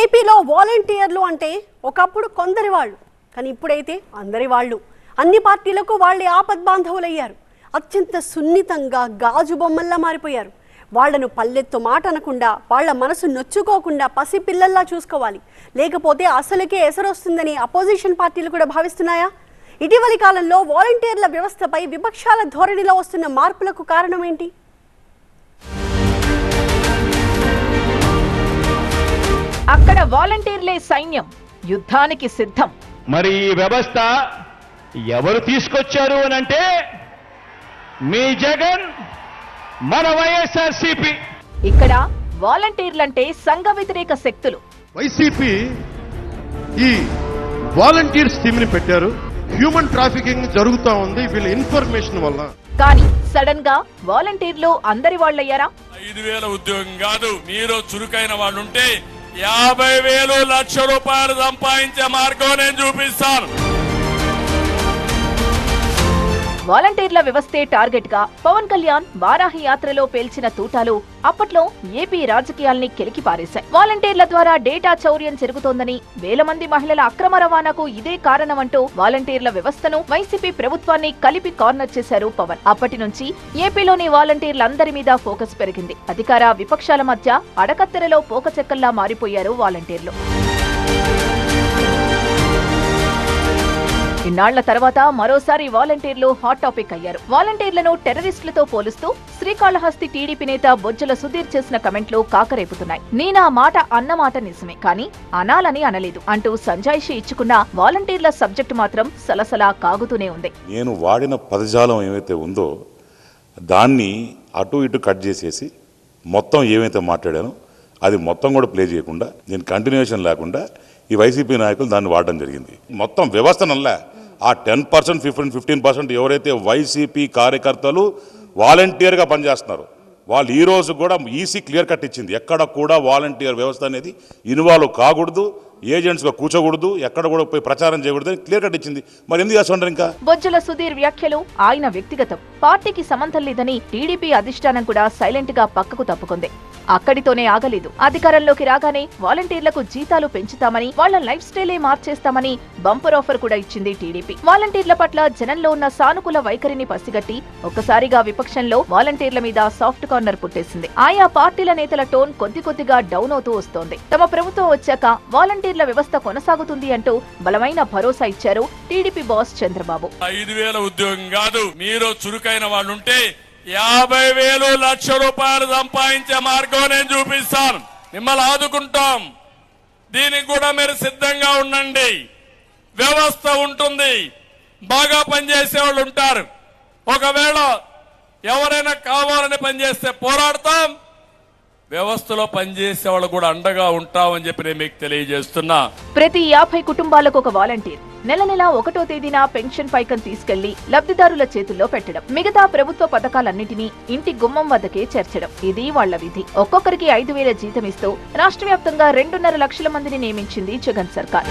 ఏపీలో వాలంటీర్లు అంటే ఒకప్పుడు కొందరి వాళ్ళు కానీ ఇప్పుడైతే అందరి వాళ్ళు. అన్ని పార్టీలకు వాళ్ళే ఆపద్బాంధవులయ్యారు అత్యంత సున్నితంగా గాజు బొమ్మల్లా మారిపోయారు. వాళ్ళను పల్లెత్తు మాట అనకుండా వాళ్ళ మనసు నొచ్చుకోకుండా పసిపిల్లల్లా చూసుకోవాలి. లేకపోతే అసలుకే ఎసరొస్తుందని అపోజిషన్ పార్టీలు కూడా భావిస్తున్నాయా? ఇటీవలి కాలంలో వాలంటీర్ల వ్యవస్థపై విపక్షాల ధోరణిలో వస్తున్న మార్పులకు కారణం అక్కడ వాలంటీర్లే సైన్యం. యుద్ధానికి సిద్ధం. మరి ఈ వ్యవస్థ ఎవరు తీసుకొచ్చారు అని అంటే మీ జగన్ మన వైఎస్ఆర్సిపి. ఇక్కడ వాలంటీర్లంటే సంఘ వ్యతిరేక శక్తులు. వైసీపీ ఈ వాలంటీర్స్ టీమ్ని పెట్టారు. హ్యూమన్ ట్రాఫికింగ్ జరుగుతా ఉంది వీళ్ళ ఇన్ఫర్మేషన్ వల్ల. కానీ సడన్గా వాలంటీర్లు అందరి వాళ్ళయ్యారా? ఐదు వేల ఉద్యోగం కాదు మీరు చురుకైన వాళ్ళు ఉంటే యాభై వేలు లక్ష రూపాయలు సంపాదించే మార్గం నేను చూపిస్తాను. వాలంటీర్ల వ్యవస్థే టార్గెట్గా పవన్ కళ్యాణ్ వారాహి యాత్రలో పేల్చిన తూటాలు అప్పట్లో ఏపీ రాజకీయాల్ని కెలికిపారేశాయి వాలంటీర్ల ద్వారా డేటా చౌర్యం జరుగుతోందని వేల మంది మహిళల అక్రమ రవాణాకు ఇదే కారణమంటూ వాలంటీర్ల వ్యవస్థను వైసీపీ ప్రభుత్వాన్ని కలిపి కార్నర్ చేశారు పవన్. అప్పటి నుంచి ఏపీలోని వాలంటీర్లందరి మీద ఫోకస్ పెరిగింది. అధికార విపక్షాల మధ్య అడకత్తెరలో పోకచెక్కల్లా మారిపోయారు వాలంటీర్లు. ఇన్నాళ్ళ తర్వాత మరోసారి వాలంటీర్లు హాట్ టాపిక్ అయ్యారు. వాలంటీర్లను టెర్రరిస్టులతో పోలుస్తూ శ్రీకాళహస్తి టీడీపీ నేత బొజ్జల సుధీర్ చేసిన కమెంట్లు కాకరేపుతున్నాయి. నేనా మాట అన్నమాట నిజమే కానీ అనాలని అనలేదు అంటూ సంజాయిషి ఇచ్చుకున్న వాలంటీర్ల సబ్జెక్టు మాత్రం సలసలా కాగుతూనే ఉంది. నేను వాడిన పదజాలం ఏమైతే ఉందో దాన్ని అటు ఇటు కట్ చేసేసి మొత్తం ఏమైతే మాట్లాడానో అది మొత్తం కూడా ప్లే చేయకుండా నేను కంటిన్యూషన్ లేకుండా ఈ వైసీపీ నాయకులు దాన్ని వాడడం జరిగింది. మొత్తం వ్యవస్థనల్లా ఆ ten percent fifteen fifteen percent ఎవరైతే వైసీపీ కార్యకర్తలు వాలంటీర్గా పనిచేస్తున్నారు వాళ్ళు ఈ రోజు కూడా ఈసీ క్లియర్ కట్ ఇచ్చింది. ఎక్కడ కూడా వాలంటీర్ వ్యవస్థ అనేది ఇన్వాల్వ్ కాకూడదు ఏజెంట్స్గా కూర్చోకూడదు ఎక్కడ కూడా పోయి ప్రచారం చేయకూడదు అని క్లియర్ కట్ ఇచ్చింది. మరి ఎందుకు చేస్తుంటారు ఇంకా? బొజ్జల సుధీర్ వ్యాఖ్యలు ఆయన వ్యక్తిగతం. పార్టీకి సంబంధం లేదని టీడీపీ అధిష్టానం కూడా సైలెంట్గా పక్కకు తప్పుకుంది. అక్కడితోనే ఆగలేదు. అధికారంలోకి రాగానే వాలంటీర్లకు జీతాలు పెంచుతామని వాళ్ళ లైఫ్ స్టైలే మార్చేస్తామని బంపర్ ఆఫర్ కూడా ఇచ్చింది టీడీపీ. వాలంటీర్ల పట్ల జనంలో ఉన్న సానుకూల వైఖరిని పసిగట్టి ఒక్కసారిగా విపక్షంలో వాలంటీర్ల మీద సాఫ్ట్ కార్నర్ పుట్టేసింది. ఆయా పార్టీల నేతల టోన్ కొద్ది కొద్దిగా డౌన్ అవుతూ వస్తోంది. తమ ప్రభుత్వం వచ్చాక వాలంటీర్ల వ్యవస్థ కొనసాగుతుంది అంటూ బలమైన భరోసా ఇచ్చారు టీడీపీ బాస్ చంద్రబాబు. ఐదు వేల ఉద్యోగం కాదు మీరు చురుకైన వాళ్ళుంటే యాభై వేలు లక్ష రూపాయలు సంపాదించే మార్గం నేను చూపిస్తాను. మిమ్మల్ని ఆదుకుంటాం. దీనికి కూడా మీరు సిద్ధంగా ఉండండి. వ్యవస్థ ఉంటుంది. బాగా పనిచేసే వాళ్ళు ఉంటారు. ఒకవేళ ఎవరైనా కావాలని పనిచేస్తే పోరాడతాం. వ్యవస్థలో పనిచేసే వాళ్ళు కూడా అండగా ఉంటామని చెప్పి నేను మీకు తెలియజేస్తున్నా. ప్రతి యాభై కుటుంబాలకు ఒక వాలంటీర్. నెల నెల ఒకటో తేదీన పెన్షన్ పైకం తీసుకెళ్ళి లబ్ధిదారుల చేతుల్లో పెట్టడం మిగతా ప్రభుత్వ పథకాలన్నింటినీ ఇంటి గుమ్మం వద్దకే చేర్చడం ఇది వాళ్ళ విధి. ఒక్కొక్కరికి ఐదు వేల జీతం ఇస్తూ రాష్ట్ర వ్యాప్తంగా రెండున్నర లక్షల మందిని నియమించింది జగన్ సర్కార్.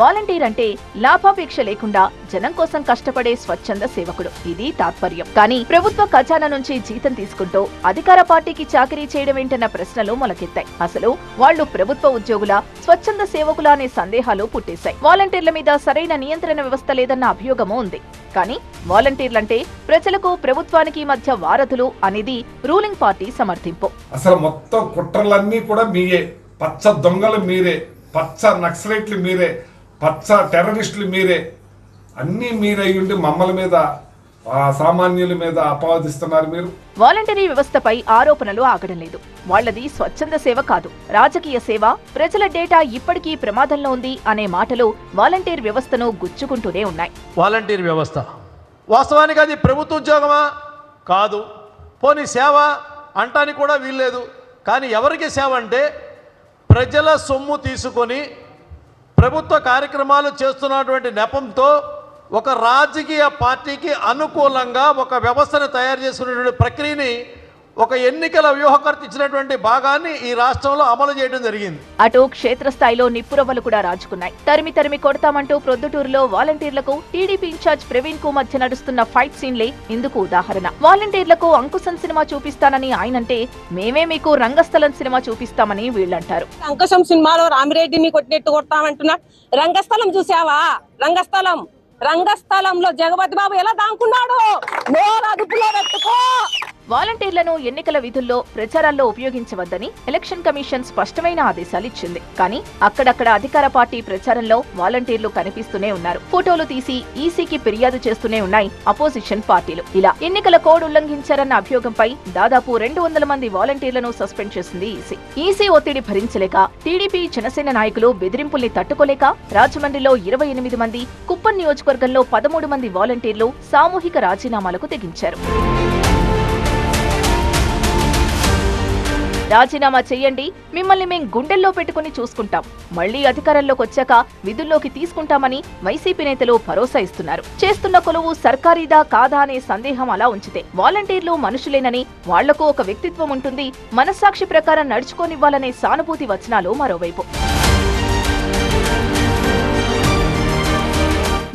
వాలంటీర్ అంటే లాభాపేక్ష లేకుండా జనం కోసం కష్టపడే స్వచ్ఛంద సేవకుడు. ఇది తాత్పర్యం. కానీ ప్రభుత్వ ఖజానా నుంచి జీతం తీసుకుంటూ అధికార పార్టీకి చాకరీ చేయడం ఏంటన్న ప్రశ్నలు మొలకెత్తాయి. అసలు వాళ్ళు ప్రభుత్వ ఉద్యోగుల స్వచ్ఛంద సేవకుల అనే సందేహాలు పుట్టేశాయి. వాలంటీర్ల మీద సరైన నియంత్రణ వ్యవస్థ లేదన్న అభియోగమూ ఉంది. కానీ వాలంటీర్లంటే ప్రజలకు ప్రభుత్వానికి మధ్య వారధులు అనేది రూలింగ్ పార్టీ సమర్థింపు. అసలు మొత్తం కుట్రలన్నీ కూడా మీరే పచ్చ దొంగలు మీరే. పచ్చ నక్సలైట్లు మీరే. పచ్చ టెర్రరిస్టులు మీరే. అన్నీ మీరే ఉండి మమ్మల మీద ఆ సామాన్యుల మీద అపవాదిస్తున్నారు మీరు. వాలంటరీ వ్యవస్థపై ఆరోపణలు ఆగడం లేదు. వాళ్ళది స్వచ్ఛంద సేవ కాదు. రాజకీయ సేవ ప్రజల డేటా ఇప్పటికీ ప్రమాదంలో ఉంది అనే మాటలు వాలంటీర్ వ్యవస్థను గుచ్చుకుంటూనే ఉన్నాయి. వాలంటీర్ వ్యవస్థ. వాస్తవానికి అది ప్రభుత్వ ఉద్యోగమా? కాదు. పోనీ సేవ అంటానికి కూడా వీల్లేదు. కానీ ఎవరికి సేవ అంటే ప్రజల సొమ్ము తీసుకొని ప్రభుత్వ కార్యక్రమాలు చేస్తున్నటువంటి నెపంతో ఒక రాజకీయ పార్టీకి అనుకూలంగా ఒక వ్యవస్థను తయారు చేసుకునేటువంటి ప్రక్రియని ఒక ఎన్నికల వ్యూహకర్త ఇచ్చినటువంటి భాగాన్ని ఈ రాష్ట్రంలో అమలు చేయడం జరిగింది. అటు క్షేత్రస్థాయిలో నిప్పురవ్వలు కూడా రాజుకున్నాయి. తరిమి తరిమి కొడతామంటూ ప్రొద్దుటూరులో వాలంటీర్లకు టీడీపీ ఇన్ఛార్జ్ ప్రవీణ్కు మధ్య నడుస్తున్న ఫైట్ సీన్లే ఇందుకు ఉదాహరణ. వాలంటీర్లకు అంకుశం సినిమా చూపిస్తానని ఆయనంటే మేమే మీకు రంగస్థలం సినిమా చూపిస్తామని వీళ్ళంటారు. అంకుశం సినిమాలో రామిరెడ్డిని కొట్టినట్టు కొడతామంటున్నా. రంగస్థలం చూసావా? రంగస్థలం. రంగస్థలంలో జగపతి బాబు ఎలా దాంకున్నాడు? నోరు అదుపులో వాలంటీర్లను ఎన్నికల విధుల్లో ప్రచారాల్లో ఉపయోగించవద్దని ఎలక్షన్ కమిషన్ స్పష్టమైన ఆదేశాలు ఇచ్చింది. కానీ అక్కడక్కడ అధికార పార్టీ ప్రచారంలో వాలంటీర్లు కనిపిస్తూనే ఉన్నారు. ఫోటోలు తీసి ఈసీకి ఫిర్యాదు చేస్తూనే ఉన్నాయి అపోజిషన్ పార్టీలు. ఇలా ఎన్నికల కోడ్ ఉల్లంఘించారన్న అభియోగంపై దాదాపు రెండు వందల మంది వాలంటీర్లను సస్పెండ్ చేసింది ఈసీ. ఈసీ ఒత్తిడి భరించలేక టీడీపీ జనసేన నాయకులు బెదిరింపుల్ని తట్టుకోలేక రాజమండ్రిలో ఇరవై ఎనిమిది మంది కుప్పం నియోజకవర్గంలో పదమూడు మంది వాలంటీర్లు సామూహిక రాజీనామాలకు తెగించారు. రాజీనామా చెయ్యండి మిమ్మల్ని మేం గుండెల్లో పెట్టుకుని చూసుకుంటాం. మళ్ళీ అధికారంలోకి వచ్చాక విధుల్లోకి తీసుకుంటామని వైసీపీ నేతలు భరోసా ఇస్తున్నారు. చేస్తున్న కొలువు సర్కారీదా కాదా అనే సందేహం అలా ఉంచితే వాలంటీర్లు మనుషులేనని వాళ్ళకు ఒక వ్యక్తిత్వం ఉంటుంది. మనస్సాక్షి ప్రకారం నడుచుకోనివ్వాలనే సానుభూతి వచనాలు మరోవైపు.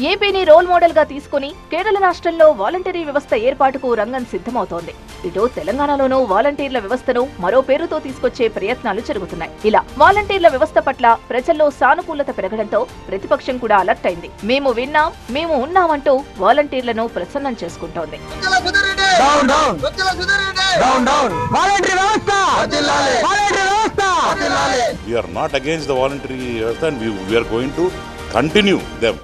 ఏపీని రోల్ మోడల్గా తీసుకుని కేరళ రాష్ట్రంలో వాలంటరీ వ్యవస్థ ఏర్పాటుకు రంగం సిద్ధమవుతోంది. ఇటు తెలంగాణలోనూ వాలంటీర్ల వ్యవస్థను మరో పేరుతో తీసుకొచ్చే ప్రయత్నాలు జరుగుతున్నాయి. ఇలా వాలంటీర్ల వ్యవస్థ పట్ల ప్రజల్లో సానుకూలత పెరగడంతో ప్రతిపక్షం కూడా అలర్ట్ అయింది. మేము విన్నాం మేము ఉన్నామంటూ వాలంటీర్లను ప్రసన్నం చేసుకుంటోంది. We are not against the voluntary వ్యవస్థ! And we are going to continue them